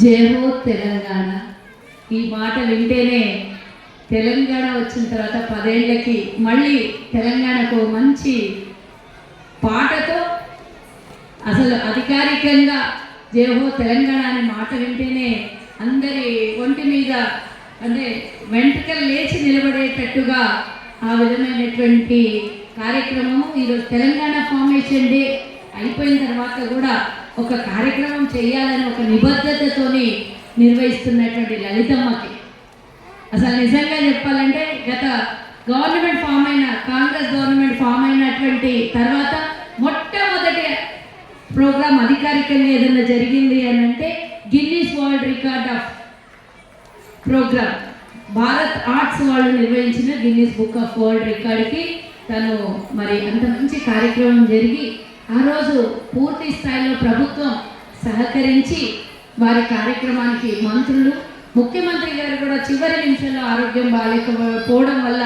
జయ హో తెలంగాణ. ఈ మాట వింటేనే తెలంగాణ వచ్చిన తర్వాత పదేళ్ళకి మళ్ళీ తెలంగాణకు మంచి పాటతో అసలు అధికారికంగా జయహో తెలంగాణ అనే మాట వింటేనే అందరి ఒంటి మీద అంటే వెంట్రుకలు లేచి నిలబడేటట్టుగా ఆ విధమైనటువంటి కార్యక్రమం ఈరోజు తెలంగాణ ఫార్మేషన్ డే అయిపోయిన తర్వాత కూడా ఒక కార్యక్రమం చేయాలని ఒక నిబద్ధతతోని నిర్వహిస్తున్నటువంటి లలితమ్మకి. అసలు నిజంగా చెప్పాలంటే గత గవర్నమెంట్ ఫామ్ అయిన కాంగ్రెస్ గవర్నమెంట్ ఫామ్ అయినటువంటి తర్వాత మొట్టమొదటి ప్రోగ్రామ్ అధికారికంగా ఏదైనా జరిగింది అని అంటే Guinness world record of program Bharat arts వాళ్ళు నిర్వహించిన గిన్నీస్ బుక్ ఆఫ్ వరల్డ్ రికార్డ్కి తను మరి అంత మంచి కార్యక్రమం జరిగి ఆ రోజు పూర్తి స్థాయిలో ప్రభుత్వం సహకరించి వారి కార్యక్రమానికి మంత్రులు ముఖ్యమంత్రి గారు కూడా చివరి నిమిషంలో ఆరోగ్యం బాగాలేకపోవడం వల్ల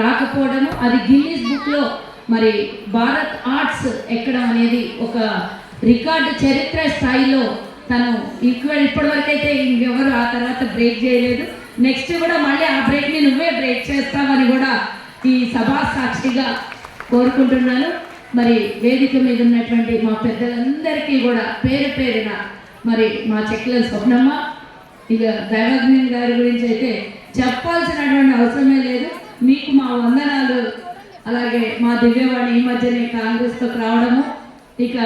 రాకపోవడము అది గిన్నీస్ బుక్లో మరి భారత్ ఆర్ట్స్ ఎక్కడం అనేది ఒక రికార్డు చరిత్ర స్థాయిలో తను ఈక్వల్ ఇప్పటివరకు అయితే ఇంకెవరు ఆ తర్వాత బ్రేక్ చేయలేదు. నెక్స్ట్ కూడా మళ్ళీ ఆ బ్రేక్ని నువ్వే బ్రేక్ చేస్తామని కూడా ఈ సభా సాక్షిగా కోరుకుంటున్నాను. మరి వేదిక మీద ఉన్నటువంటి మా పెద్దలందరికీ కూడా పేరు పేరున మరి మా చెక్కల స్వప్నమ్మ ఇక దైవజ్ఞ గారి గురించి అయితే చెప్పాల్సినటువంటి అవసరమే లేదు. మీకు మా వందనాలు. అలాగే మా దివ్యవాణి ఈ మధ్యనే కాంగ్రెస్తో రావడము. ఇక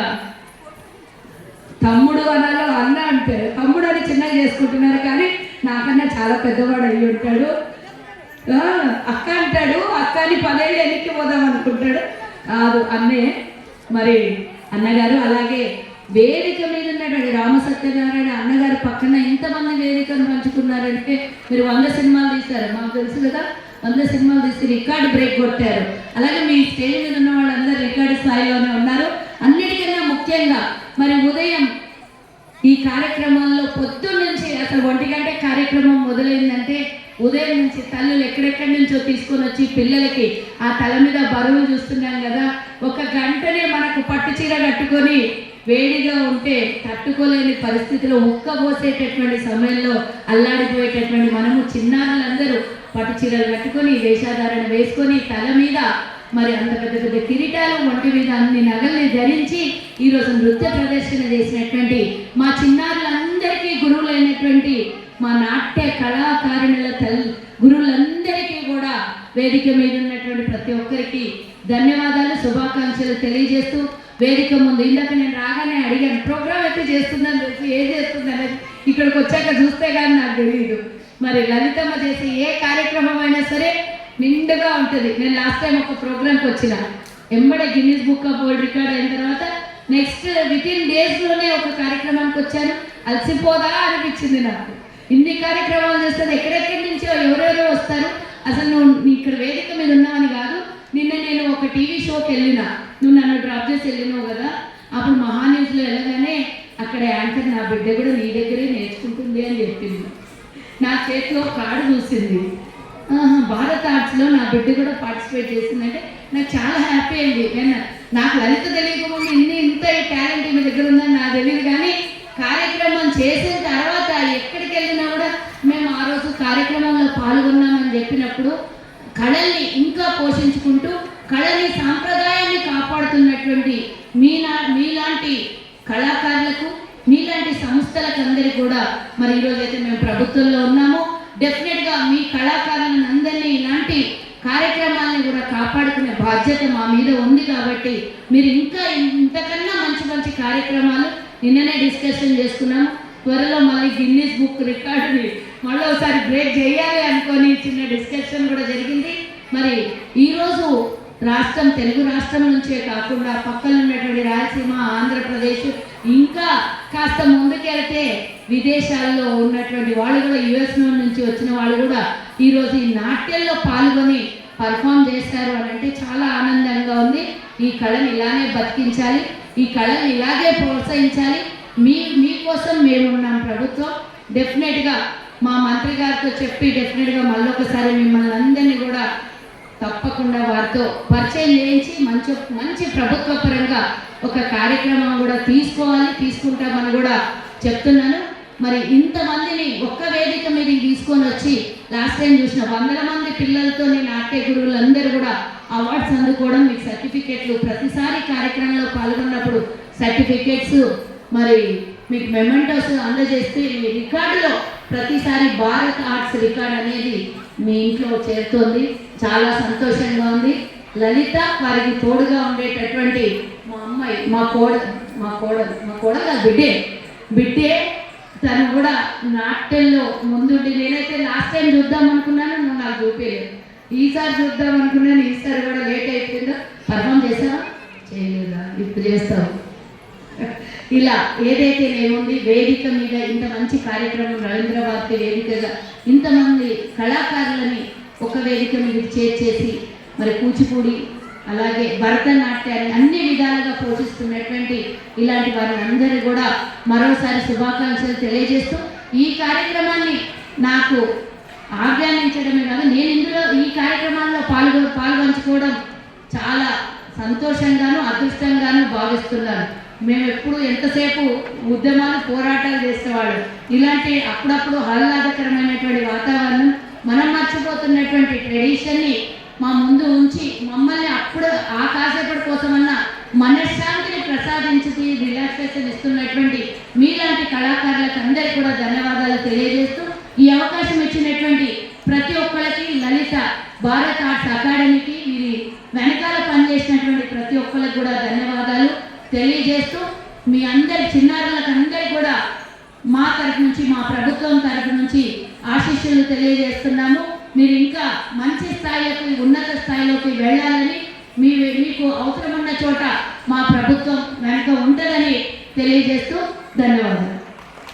తమ్ముడు అనాలో అన్న అంటే తమ్ముడు అని చిన్నగా చేసుకుంటున్నారు కానీ నాకన్నా చాలా పెద్దవాడు అయ్యి ఉంటాడు. అక్క అంటాడు. అక్కని పదేళ్ళు వెనక్కి పోదాం అనుకుంటాడు. కాదు అన్నే. మరి అన్నగారు అలాగే వేదిక మీద ఉన్నటువంటి రామ సత్యనారాయణ అన్నగారు పక్కన ఎంతమంది వేదికను పంచుకున్నారంటే మీరు వంద సినిమాలు తీశారు. మాకు తెలుసు కదా వంద సినిమాలు తీసి రికార్డు బ్రేక్ కొట్టారు. అలాగే మీ స్టేజ్ మీద ఉన్న వాళ్ళందరూ రికార్డు స్థాయిలోనే ఉన్నారు. అన్నిటికన్నా ముఖ్యంగా మరి ఉదయం ఈ కార్యక్రమాల్లో పొద్దున్న నుంచి అసలు ఒంటి గంట కార్యక్రమం మొదలైందంటే ఉదయం నుంచి తల్లులు ఎక్కడెక్కడి నుంచో తీసుకొని వచ్చి పిల్లలకి ఆ తల మీద బరువు చూస్తున్నాం కదా. ఒక గంటనే మనకు పట్టు చీర కట్టుకొని వేడిగా ఉంటే తట్టుకోలేని పరిస్థితిలో ఉక్కబోసేటటువంటి సమయంలో అల్లాడిపోయేటటువంటి మనము చిన్నారులందరూ పట్టు చీరలు కట్టుకొని వేషాధారణ వేసుకొని తల మీద మరి అంత పెద్ద పెద్ద కిరీటాలు మొట్టి మీద అన్ని నగల్ని ధరించి ఈరోజు నృత్య ప్రదర్శన చేసినటువంటి మా చిన్నారులందరికీ గురువులైనటువంటి మా నాట్య కళాకారుణుల తల్లి గురువులందరికీ కూడా వేదిక మీద ఉన్నటువంటి ప్రతి ఒక్కరికి ధన్యవాదాలు శుభాకాంక్షలు తెలియజేస్తూ వేదిక ముందు ఇందాక నేను రాగానే అడిగాను ప్రోగ్రామ్ అయితే చేస్తుందని తెలిసి ఏం చేస్తుందని ఇక్కడికి వచ్చాక చూస్తే కానీ నాకు తెలియదు మరి లలితమ్మ చేసే ఏ కార్యక్రమం అయినా సరే నిండుగా ఉంటుంది. నేను లాస్ట్ టైం ఒక ప్రోగ్రామ్కి వచ్చిన. ఎంబడే Guinness book of world record అయిన తర్వాత నెక్స్ట్ విత్ ఇన్ డేస్లోనే ఒక కార్యక్రమానికి వచ్చాను. అలసిపోదా అనిపించింది నాకు. ఇన్ని కార్యక్రమాలు చేస్తుంది ఎక్కడెక్కడి నుంచో ఎవరెవరో వస్తారు. అసలు నువ్వు ఇక్కడ వేదిక మీద ఉన్నావని కాదు. నిన్న నేను ఒక టీవీ షోకి వెళ్ళిన. నువ్వు నన్ను డ్రాప్ చేసి వెళ్ళినావు కదా. అప్పుడు మహాన్యూస్లో వెళ్ళగానే అక్కడ యాంకర్ నా బిడ్డ కూడా నీ దగ్గరే నేర్చుకుంటుంది అని చెప్పింది. నా చేతిలో కార్డు చూసింది. భారత్ ఆర్ట్స్లో నా బిడ్డ కూడా పార్టిసిపేట్ చేసిందంటే నాకు చాలా హ్యాపీ అయింది నేను నాకు లలిత తెలియకముందు ఇన్ని ఇంత టాలెంట్ మీ దగ్గర ఉందని నాకు తెలియదు కానీ కార్యక్రమం చేసిన తర్వాత ఎక్కడికి వెళ్ళినా కూడా మేము ఆ రోజు కార్యక్రమంలో పాల్గొన్నామని చెప్పినప్పుడు కళల్ని ఇంకా పోషించుకుంటూ కళని సాంప్రదాయాన్ని కాపాడుతున్నటువంటి మీలా మీలాంటి కళాకారులకు మీలాంటి సంస్థలకు అందరికీ కూడా మరి ఈరోజు అయితే మేము ప్రభుత్వంలో ఉన్నాము. డెఫినెట్గా మీ కళాకారులను అందరినీ ఇలాంటి కార్యక్రమాలను కూడా కాపాడుకునే బాధ్యత మా మీద ఉంది కాబట్టి మీరు ఇంకా ఇంతకన్నా మంచి మంచి కార్యక్రమాలు నిన్ననే డిస్కషన్ చేసుకున్నాము. త్వరలో మళ్ళీ గిన్నీస్ బుక్ రికార్డుని మళ్ళీ ఒకసారి బ్రేక్ చేయాలి అనుకొని చిన్న డిస్కషన్ కూడా జరిగింది. మరి ఈరోజు రాష్ట్రం తెలుగు రాష్ట్రం నుంచే కాకుండా పక్కన ఉన్నటువంటి రాయలసీమ ఆంధ్రప్రదేశ్ ఇంకా కాస్త ముందుకెళ్తే విదేశాల్లో ఉన్నటువంటి వాళ్ళు కూడా యుఎస్ నుంచి వచ్చిన వాళ్ళు కూడా ఈరోజు ఈ నాట్యంలో పాల్గొని పర్ఫామ్ చేస్తారు అని అంటే చాలా ఆనందంగా ఉంది. ఈ కళను ఇలానే బతికించాలి. ఈ కళను ఇలాగే ప్రోత్సహించాలి. మీ మీకోసం మేమున్నాం ప్రభుత్వం. డెఫినెట్గా మా మంత్రి గారితో చెప్పి డెఫినెట్గా మళ్ళొకసారి మిమ్మల్ని అందరినీ కూడా తప్పకుండా వారితో పరిచయం చేయించి మంచి మంచి ప్రభుత్వ పరంగా ఒక కార్యక్రమం కూడా తీసుకోవాలి తీసుకుంటామని కూడా చెప్తున్నాను. మరి ఇంతమందిని ఒక్క వేదిక మీద తీసుకొని వచ్చి లాస్ట్ టైం చూసిన వందల మంది పిల్లలతో నాట్య గురువులందరూ కూడా అవార్డ్స్ అందుకోవడం మీకు సర్టిఫికేట్లు ప్రతిసారి కార్యక్రమంలో పాల్గొన్నప్పుడు సర్టిఫికేట్స్ మరి మీకు మెమెంటోస్ అందజేస్తే మీ ప్రతిసారి భారత్ ఆర్ట్స్ రికార్డ్ అనేది మీ ఇంట్లో చేరుతోంది. చాలా సంతోషంగా ఉంది. లలిత వారికి తోడుగా ఉండేటటువంటి మా అమ్మాయి మా కోడ మా కోడ మా కోడ బిడ్డే. బిడ్డే తను కూడా నాట్యంలో ముందుండి నేనైతే లాస్ట్ టైం చూద్దాం అనుకున్నాను నువ్వు నాకు చూపించలేదు ఈసారి చూద్దాం అనుకున్నాను ఈసారి కూడా లేట్ అయిపోయిందో. పర్ఫామ్ చేసావా? చేయలేదా? ఇప్పుడు చేస్తావు. ఇలా ఏదైతే నేనుంది వేదిక మీద ఇంత మంచి కార్యక్రమం రవీంద్ర భారతి వేదికగా ఇంతమంది కళాకారులని ఒక వేదిక మీద చేర్చేసి మరి కూచిపూడి అలాగే భరతనాట్యాన్ని అన్ని విధాలుగా పోషిస్తున్నటువంటి ఇలాంటి వారిని అందరూ కూడా మరోసారి శుభాకాంక్షలు తెలియజేస్తూ ఈ కార్యక్రమాన్ని నాకు ఆజ్ఞానించడమే కాదు నేను ఇందులో ఈ కార్యక్రమాల్లో పాల్గొ పాల్గొంచుకోవడం చాలా సంతోషంగాను అదృష్టంగాను భావిస్తున్నాను మేము ఎప్పుడు ఎంతసేపు ఉద్యమాలు పోరాటాలు చేసేవాళ్ళు. ఇలాంటి అప్పుడప్పుడు ఆహ్లాదకరమైనటువంటి వాతావరణం మనం మర్చిపోతున్నటువంటి ట్రెడిషన్ని మా ముందు ఉంచి మమ్మల్ని అప్పుడు ఆ కాసేపటి కోసమన్నా మనశ్శాంతిని ప్రసాదించి రిలాక్సేషన్ ఇస్తున్నటువంటి మీలాంటి కళాకారులకు అందరికీ కూడా ధన్యవాదాలు తెలియజేస్తూ ఈ అవకాశం ఇచ్చినటువంటి ప్రతి ఒక్కరికి లలిత భారత్ ఆర్ట్స్ అకాడమీకి వీరి వెనక చేసినటువంటి ప్రతి ఒక్కరికి కూడా ధన్యవాదాలు. తెలియజేస్తూ మీ అందరి చిన్నారులకు అందరి కూడా మా తరఫు నుంచి మా ప్రభుత్వం తరఫు నుంచి ఆశీస్సులు తెలియజేస్తున్నాము. మీరు ఇంకా మంచి స్థాయిలోకి ఉన్నత స్థాయిలోకి వెళ్ళాలని మీ మీకు అవసరమున్న చోట మా ప్రభుత్వం వెనక ఉంటుందని తెలియజేస్తూ ధన్యవాదాలు.